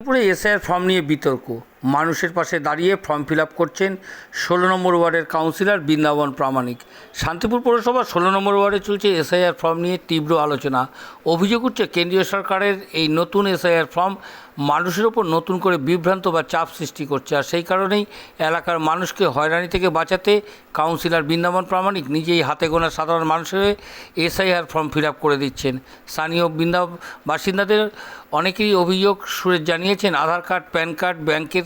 পুরে SIR form নিয়ে বিতর্ক। মানুষের পাশে দাঁড়িয়ে ফর্ম ফিল আপ করছেন ষোলো নম্বর ওয়ার্ডের কাউন্সিলর বৃন্দাবন প্রামাণিক। শান্তিপুর পৌরসভা ষোলো নম্বর ওয়ার্ডে চলছে এসআইআর ফর্ম নিয়ে তীব্র আলোচনা। অভিযোগ উঠছে, কেন্দ্রীয় সরকারের এই নতুন এসআইআর ফর্ম মানুষের ওপর নতুন করে বিভ্রান্ত বা চাপ সৃষ্টি করছে। আর সেই কারণেই এলাকার মানুষকে হয়রানি থেকে বাঁচাতে কাউন্সিলর বৃন্দাবন প্রামাণিক নিজেই হাতে গোনা সাধারণ মানুষের এসআইআর ফর্ম ফিল আপ করে দিচ্ছেন। স্থানীয় বৃন্দা বাসিন্দাদের অনেকেরই অভিযোগ সুরে জানিয়েছেন, আধার কার্ড, প্যান কার্ড, ব্যাংকের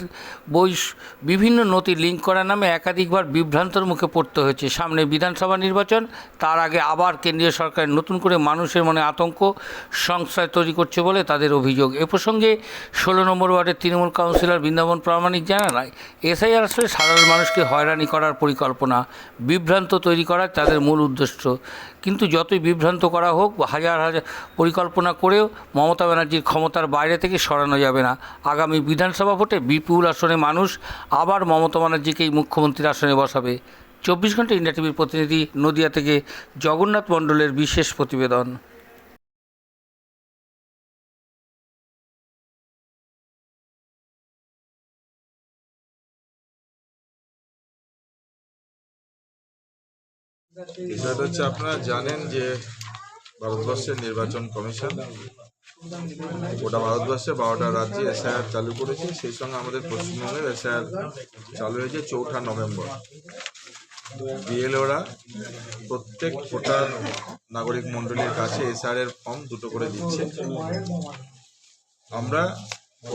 বই বিভিন্ন নথি লিঙ্ক করার নামে একাধিকবার বিভ্রান্তর মুখে পড়তে হয়েছে। সামনে বিধানসভা নির্বাচন, তার আগে আবার কেন্দ্রীয় সরকার নতুন করে মানুষের মনে আতঙ্ক, সংশয় তৈরি করছে বলে তাদের অভিযোগ। এ প্রসঙ্গে ষোলো নম্বর ওয়ার্ডের তৃণমূল কাউন্সিলর বৃন্দাবন প্রামাণিক জানান, এসআইআর আসলে সাধারণ মানুষকে হয়রানি করার পরিকল্পনা, বিভ্রান্ত তৈরি করা তাদের মূল উদ্দেশ্য। কিন্তু যতই বিভ্রান্ত করা হোক, হাজার হাজার পরিকল্পনা করেও মমতা ব্যানার্জির ক্ষমতার বাইরে থেকে সরানো যাবে না। আগামী বিধানসভা ভোটে বিপুল আসনে মানুষ আবার মমতা ব্যানার্জিকেই মুখ্যমন্ত্রীর আসনে বসাবে। চব্বিশ ঘণ্টা ইন্ডিয়া টিভির প্রতিনিধি নদিয়া থেকে জগন্নাথ মণ্ডলের বিশেষ প্রতিবেদন। বিষয়টা হচ্ছে আপনারা জানেন যে ভারতবর্ষের নির্বাচন কমিশন, গোটা ভারতবর্ষে বারোটা রাজ্যে এসআইআর চালু করেছে। সেই সঙ্গে আমাদের পশ্চিমবঙ্গের এসআইআর চালু হয়েছে চৌঠা নভেম্বর। বিএলওরা প্রত্যেক ভোটার নাগরিক মণ্ডলীর কাছে এসআর এর ফর্ম দুটো করে দিচ্ছে। আমরা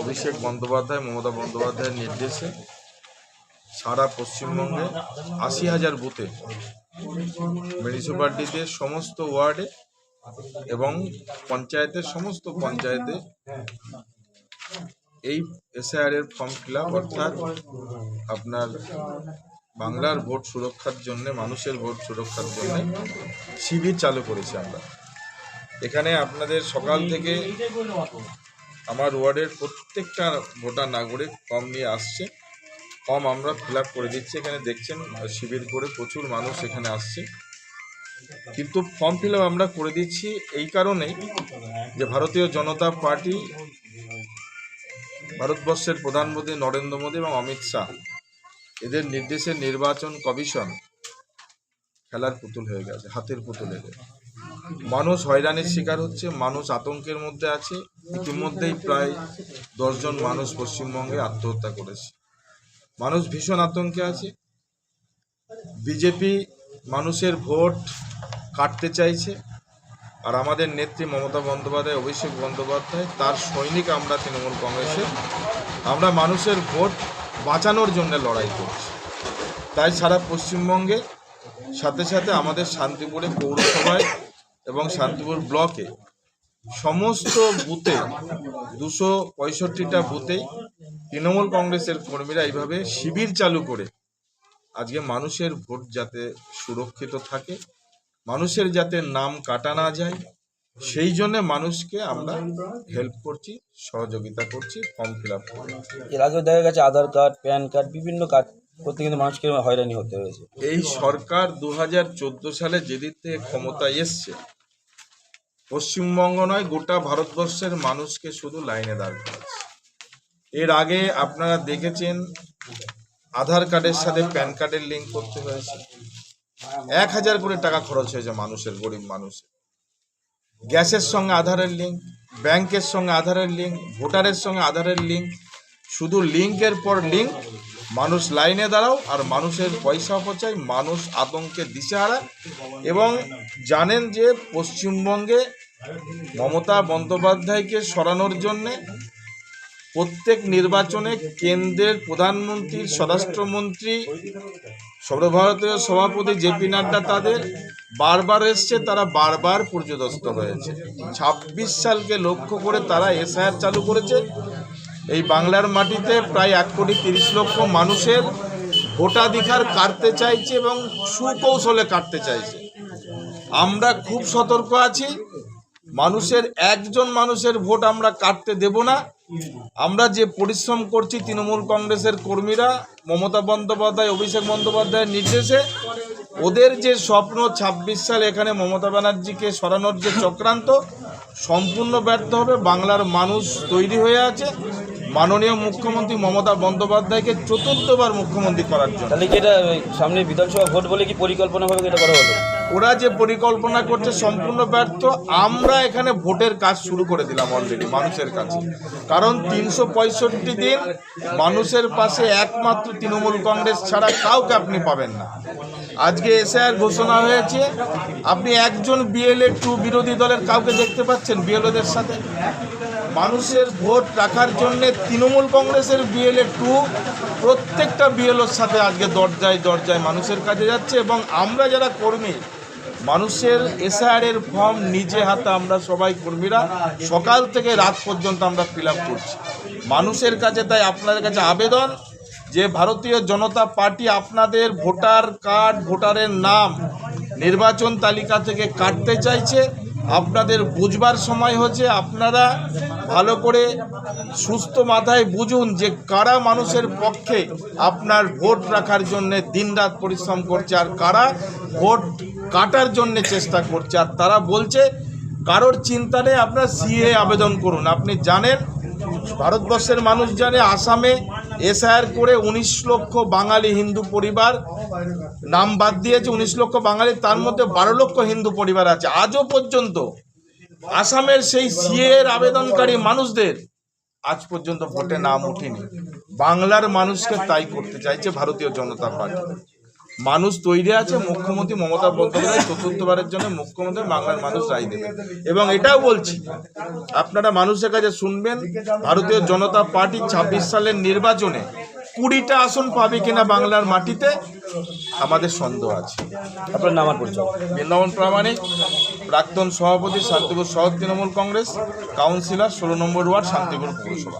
অভিষেক বন্দ্যোপাধ্যায়, মমতা বন্দ্যোপাধ্যায়ের নির্দেশে সারা পশ্চিমবঙ্গে আশি হাজার বুথে মিউনিসিপ্যালিটিতে সমস্ত ওয়ার্ডে এবং পঞ্চায়েতের সমস্ত পঞ্চায়েতে এই এসআইআর এর ফর্ম ফিল অর্থাৎ আপনার বাংলার ভোট সুরক্ষার জন্য, মানুষের ভোট সুরক্ষার জন্য শিবির চালু করেছি আমরা। এখানে আপনাদের সকাল থেকে আমার ওয়ার্ডের প্রত্যেকটা ভোটার নাগরিক ফর্ম নিয়ে আসছে। ফর্ম আমরা ফিল করে দিচ্ছি। এখানে দেখছেন শিবির করে প্রচুর মানুষ এখানে আসছে। কিন্তু ফর্ম ফিল আমরা করে দিচ্ছি এই কারণেই যে ভারতীয় জনতা পার্টি ভারতবর্ষের প্রধানমন্ত্রী নরেন্দ্র মোদী এবং অমিত শাহ, এদের নির্দেশে নির্বাচন কমিশন খেলার পুতুল হয়ে গেছে, হাতের পুতুল গেছে। মানুষ হয়রানির শিকার হচ্ছে, মানুষ আতঙ্কের মধ্যে আছে। ইতিমধ্যেই প্রায় দশজন মানুষ পশ্চিমবঙ্গে আত্মহত্যা করেছে। মানুষ ভীষণ আতঙ্কে আছে। বিজেপি মানুষের ভোট কাটতে চাইছে আর আমাদের নেত্রী মমতা বন্দ্যোপাধ্যায়, অভিষেক বন্দ্যোপাধ্যায়, তার সৈনিক আমরা তৃণমূল কংগ্রেসে। আমরা মানুষের ভোট বাঁচানোর জন্য লড়াই করছি। তাই সারা পশ্চিমবঙ্গে সাথে সাথে আমাদের শান্তিপুরে পৌরসভায় এবং শান্তিপুর ব্লকে সমস্ত বুথে, দুশো পঁয়ষট্টিটা বুথেই তৃণমূল কংগ্রেসের কর্মীরা এইভাবে শিবির চালু করে আজকে মানুষের ভোট যাতে সুরক্ষিত থাকে মানুষের যাতে নাম কাটা না যায় সেই জন্য মানুষকে আমরা হেল্প করছি সহযোগিতা করছি ফর্ম ফিল আপ এর আগেও দেখা গেছে আধার কার্ড প্যান কার্ড বিভিন্ন কার্ড করতে কিন্তু মানুষকে হয়রানি হতে হয়েছে। এই সরকার দু হাজার চোদ্দ সালে যেদিন থেকে ক্ষমতায় এসছে পশ্চিমবঙ্গ নয় গোটা ভারতবর্ষের মানুষকে শুধু লাইনে দাঁড় করাচ্ছে এর আগে আপনারা দেখেছেন আধার কার্ডের সাথে প্যান কার্ডের লিঙ্ক করতে হয়েছে। এক হাজার করে টাকা খরচ হয়েছে মানুষের, গরিব মানুষের গ্যাসের সঙ্গে আধারের লিঙ্ক ব্যাংকের সঙ্গে আধারের লিঙ্ক ভোটারের সঙ্গে আধারের লিঙ্ক শুধু লিঙ্কের পর লিঙ্ক মানুষ লাইনে দাঁড়াও আর মানুষের পয়সা অপচয় মানুষ আতঙ্কে দিশেহারা এবং জানেন যে পশ্চিমবঙ্গে মমতা বন্দ্যোপাধ্যায়কে সরানোর জন্যে প্রত্যেক নির্বাচনে কেন্দ্রের প্রধানমন্ত্রীর স্বরাষ্ট্রমন্ত্রী, সর্বভারতীয় সভাপতি জেপি নাড্ডা তাদের বারবার এসছে, তারা বারবার পর্যদস্ত হয়েছে। ছাব্বিশ সালকে লক্ষ্য করে তারা এসআইআর চালু করেছে। এই বাংলার মাটিতে প্রায় এক কোটি তিরিশ লক্ষ মানুষের ভোটাধিকার কাটতে চাইছে এবং সুকৌশলে কাটতে চাইছে। আমরা খুব সতর্ক আছি। মানুষের, একজন মানুষের ভোট আমরা কাটতে দেব না। আমরা যে পরিশ্রম করছি তৃণমূল কংগ্রেসের কর্মীরা, মমতা বন্দ্যোপাধ্যায়, অভিষেক বন্দ্যোপাধ্যায়ের নির্দেশে, ওদের যে স্বপ্ন ছাব্বিশ সাল এখানে মমতা ব্যানার্জিকে সরানোর যে চক্রান্ত, সম্পূর্ণ ব্যর্থ হবে, বাংলার মানুষ তৈরি হয়ে আছে। মাননীয় মুখ্যমন্ত্রী মমতা বন্দ্যোপাধ্যায়কে চতুর্থবার মুখ্যমন্ত্রী করার জন্য। তাহলে কি এটা সামনে বিধানসভা ভোট বলে কি পরিকল্পনাভাবে এটা করা হলো? ওরা যে পরিকল্পনা করছে সম্পূর্ণ ব্যর্থ। আমরা এখানে ভোটের কাজ শুরু করে দিলাম অলরেডি মানুষের কাছে। কারণ তিনশো পঁয়ষট্টি দিন মানুষের পাশে একমাত্র তৃণমূল কংগ্রেস ছাড়া কাউকে আপনি পাবেন না। আজকে এসআইআর ঘোষণা হয়েছে, আপনি একজন বিএলএ টু বিরোধী দলের কাউকে দেখতে পাচ্ছেন বিএলওদের সাথে? মানুষের ভোট রাখার জন্য তৃণমূল কংগ্রেসের বিএলএ টু প্রত্যেকটা বিএলওর সাথে আজকে দরজায় দরজায় মানুষের কাছে যাচ্ছে এবং আমরা যারা কর্মী, মানুষের এসআইআরের ফর্ম নিজে হাতে আমরা সবাই কর্মীরা সকাল থেকে রাত পর্যন্ত আমরা ফিল করছি। মানুষের কাছে তাই আপনাদের কাছে আবেদন যে ভারতীয় জনতা পার্টি আপনাদের ভোটার কার্ড, ভোটারের নাম, নির্বাচন তালিকা থেকে কাটতে চাইছে, আপনাদের বুঝবার সময় হচ্ছে আপনারা ভালো করে সুস্থ মাথায় বুঝুন যে কারা মানুষের পক্ষে আপনার ভোট রাখার জন্য দিনরাত পরিশ্রম করছে আর কারা ভোট কাটার জন্য চেষ্টা করছে। আর তারা বলছে, কারোর চিন্তা নেই, আপনার সিএ আবেদন করুন। আপনি জানেন, ভারতবর্ষের মানুষ জানে, আসামে এসআইআর করে উনিশ লক্ষ বাঙালি হিন্দু পরিবার নাম বাদ দিয়েছে, উনিশ লক্ষ বাঙালি, তার মধ্যে বারো লক্ষ হিন্দু পরিবার আছে। আজও পর্যন্ত আসামের সেই সিএর আবেদনকারী মানুষদের আজ পর্যন্ত ভোটে নাম উঠেনি বাংলার মানুষকে তাই করতে চাইছে ভারতীয় জনতা পার্টি। মানুষ তৈরি আছে মুখ্যমন্ত্রী মমতা বন্দ্যোপাধ্যায় চতুর্থবারের জন্য মুখ্যমন্ত্রী বাংলার মানুষ রায় দেবে এবং এটাও বলছি আপনারা মানুষের কাছে শুনবেন ভারতীয় জনতা পার্টি ছাব্বিশ সালের নির্বাচনে কুড়িটা আসন পাবে কিনা বাংলার মাটিতে আমাদের সন্দেহ আছে। আপনার নাম আর পরিচয়? বৃন্দাবন প্রামাণিক প্রাক্তন সভাপতি শান্তিপুর শহর তৃণমূল কংগ্রেস কাউন্সিলর ষোলো নম্বর ওয়ার্ড শান্তিপুর পৌরসভা।